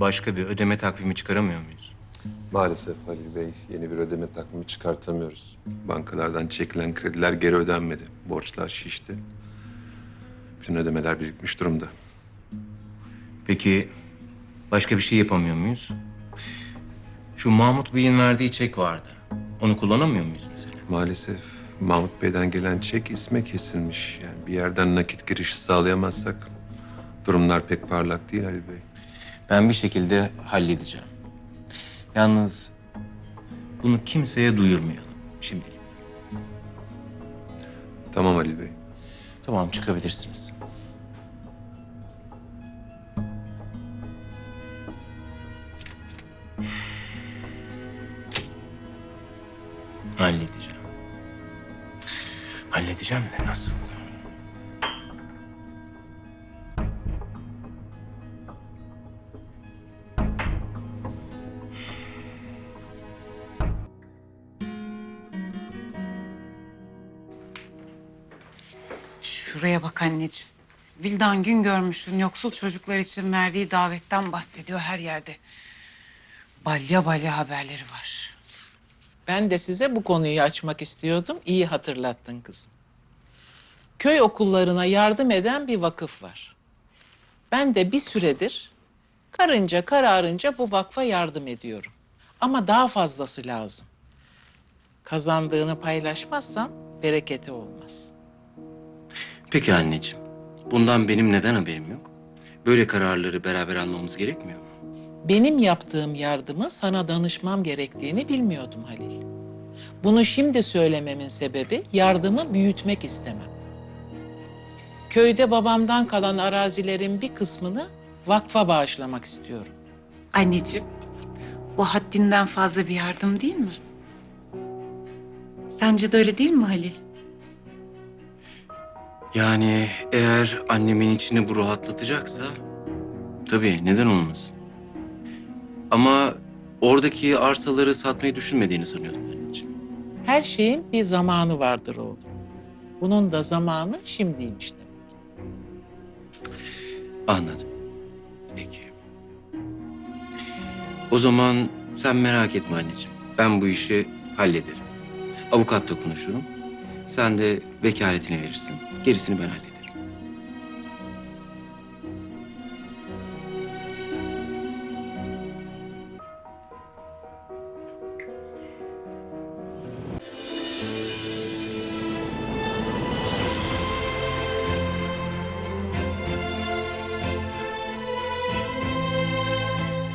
başka bir ödeme takvimi çıkaramıyor muyuz? Maalesef Halil Bey yeni bir ödeme takvimi çıkartamıyoruz. Bankalardan çekilen krediler geri ödenmedi. Borçlar şişti. Bütün ödemeler birikmiş durumda. Peki başka bir şey yapamıyor muyuz? Şu Mahmut Bey'in verdiği çek vardı. Onu kullanamıyor muyuz mesela? Maalesef Mahmut Bey'den gelen çek isme kesilmiş. Yani bir yerden nakit girişi sağlayamazsak durumlar pek parlak değil Halil Bey. Ben bir şekilde halledeceğim. Yalnız bunu kimseye duyurmayalım şimdilik. Tamam Halil Bey. Tamam çıkabilirsiniz. Halledeceğim. Halledeceğim de nasıl? Şuraya bak anneciğim. Vildan gün görmüşün yoksul çocuklar için verdiği davetten bahsediyor her yerde. Balya balya haberleri var. Ben de size bu konuyu açmak istiyordum. İyi hatırlattın kızım. Köy okullarına yardım eden bir vakıf var. Ben de bir süredir karınca kararınca bu vakfa yardım ediyorum. Ama daha fazlası lazım. Kazandığını paylaşmazsam bereketi olmaz. Peki anneciğim. Bundan benim neden haberim yok? Böyle kararları beraber almamız gerekmiyor mu? Benim yaptığım yardımı sana danışmam gerektiğini bilmiyordum Halil. Bunu şimdi söylememin sebebi yardımı büyütmek istemem. Köyde babamdan kalan arazilerin bir kısmını vakfa bağışlamak istiyorum. Anneciğim, bu haddinden fazla bir yardım değil mi? Sence de öyle değil mi Halil? Yani eğer annemin içini bu rahatlatacaksa tabii neden olmasın. Ama oradaki arsaları satmayı düşünmediğini sanıyordum anneciğim. Her şeyin bir zamanı vardır oğlum. Bunun da zamanı şimdiymiş demek. Anladım. Peki. O zaman sen merak etme anneciğim. Ben bu işi hallederim. Avukatla konuşurum. Sen de vekaletini verirsin. Gerisini ben hallederim.